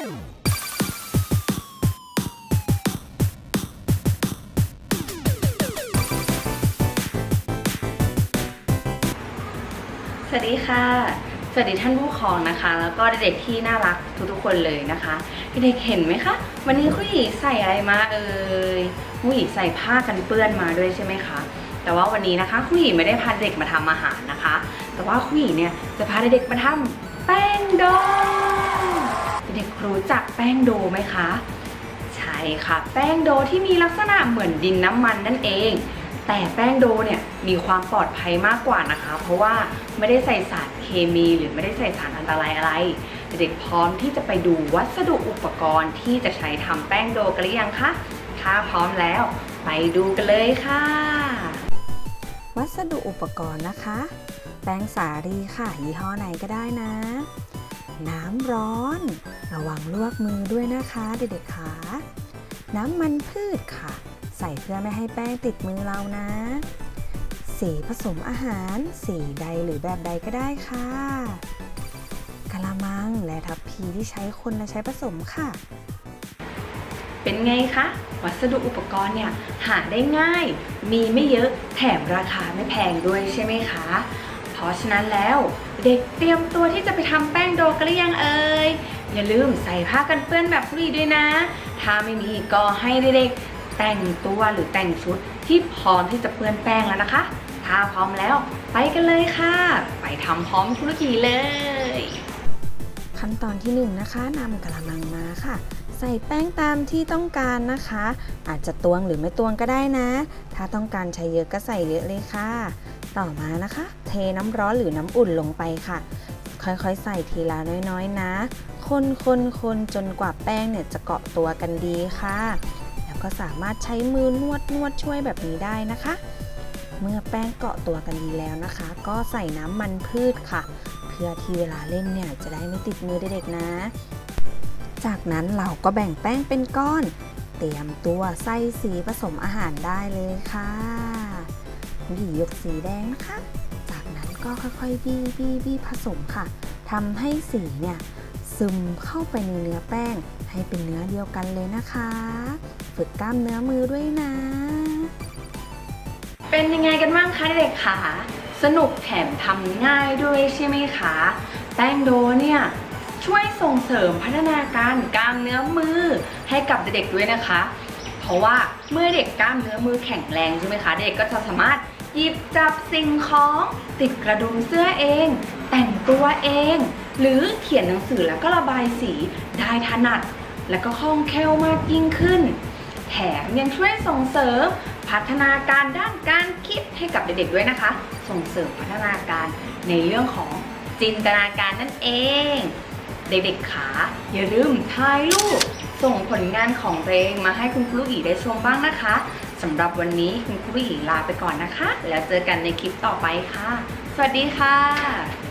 สวัสดีค่ะ สวัสดีท่านผู้ปกครองนะคะ แล้วก็เด็กๆที่น่ารักทุกๆคนเลยนะคะเด็กๆเห็นไหมคะ วันนี้คุยใส่อะไรมาเอ่ยคุยใส่ผ้ากันเปื้อนมาด้วยใช่ไหมคะ แต่ว่าวันนี้นะคะคุยไม่ได้พาเด็กมาทำอาหารนะคะ แต่ว่าคุยเนี่ยจะพาเด็กมาทำแป้งโดเด็กๆรู้จักแป้งโดไหมคะ ใช่ค่ะ แป้งโดที่มีลักษณะเหมือนดินน้ำมันนั่นเอง แต่แป้งโดเนี่ยมีความปลอดภัยมากกว่านะคะ เพราะว่าไม่ได้ใส่สารเคมีหรือไม่ได้ใส่สารอันตรายอะไร เด็กๆพร้อมที่จะไปดูวัสดุอุปกรณ์ที่จะใช้ทำแป้งโดกันหรือยังคะถ้าพร้อมแล้วไปดูกันเลยค่ะ วัสดุอุปกรณ์นะคะ แป้งสาลีค่ะยี่ห้อไหนก็ได้นะ น้ำร้อน ระวังลวกมือด้วยนะคะเด็กๆค่ะน้ำมันพืชค่ะ ใส่เพื่อไม่ให้แป้งติดมือเรานะ สีผสมอาหาร สีใดหรือแบบใดก็ได้ค่ะกะละมังและทัพพีที่ใช้คนและใช้ผสมค่ะ เป็นไงคะวัสดุอุปกรณ์เนี่ยหาได้ง่าย มีไม่เยอะแถมราคาไม่แพงด้วยใช่ไหมคะ เพราะฉะนั้นแล้วเด็กเตรียมตัวที่จะไปทำแป้งโดกันหรือยังเอ่ยอย่าลืมใส่ผ้ากันเปื้อนแบบฟรีด้วยนะ ถ้าไม่มีก็ให้เด็กๆแต่งตัวหรือแต่งชุดที่พร้อมที่จะเปื้อนแป้งแล้วนะคะ ถ้าพร้อมแล้วไปกันเลยค่ะ ไปทำพร้อมธุรกิจเลย ขั้นตอนที่1นงนะคะนำกระมังมาค่ะ ใส่แป้งตามที่ต้องการนะคะ อาจจะตวงหรือไม่ตวงก็ได้นะ ถ้าต้องการใช้เยอะก็ใส่เยอะเลยค่ะ ต่อมานะคะ เทน้ำร้อนหรือน้ำอุ่นลงไปค่ะ ค่อยๆ ใส่ทีละน้อยๆนะ คนคนคนจนกว่าแป้งเนี่ยจะเกาะตัวกันดีค่ะ แล้วก็สามารถใช้มือนวดนวดช่วยแบบนี้ได้นะคะ เมื่อแป้งเกาะตัวกันดีแล้วนะคะ ก็ใส่น้ำมันพืชค่ะ เพื่อที่เวลาเล่นเนี่ยจะได้ไม่ติดมือเด็กๆนะ จากนั้นเราก็แบ่งแป้งเป็นก้อน เตรียมตัวใส่สีผสมอาหารได้เลยค่ะ หยียกสีแดงนะคะ จากนั้นก็ค่อยๆบี้บี้บี้ผสมค่ะทำให้สีเนี่ยซึมเข้าไปในเนื้อแป้ง ให้เป็นเนื้อเดียวกันเลยนะคะ ฝึกกล้ามเนื้อมือด้วยนะ เป็นยังไงกันบ้างคะเด็กๆคะสนุกแถมทำง่ายด้วยใช่ไหมคะ แป้งโดเนี่ยช่วยส่งเสริมพัฒนาการกล้ามเนื้อมือให้กับเด็กๆด้วยนะคะ เพราะว่าเมื่อเด็กกล้ามเนื้อมือแข็งแรงใช่ไหมคะ เด็กก็จะสามารถ หยิบจับสิ่งของติดกระดุมเสื้อเอง แต่งตัวเอง หรือเขียนหนังสือแล้วก็ระบายสีได้ถนัด และก็คล่องแคล่วมากยิ่งขึ้น แถมยังช่วยส่งเสริมพัฒนาการด้านการคิดให้กับเด็กๆด้วยนะคะ ส่งเสริมพัฒนาการในเรื่องของจินตนาการนั่นเอง เด็กๆขาอย่าลืมถ่ายรูปส่งผลงานของตัวเองมาให้คุณครูอีได้ชมบ้างนะคะ สำหรับวันนี้คุณครูอีลาไปก่อนนะคะ แล้วเจอกันในคลิปต่อไปค่ะ สวัสดีค่ะ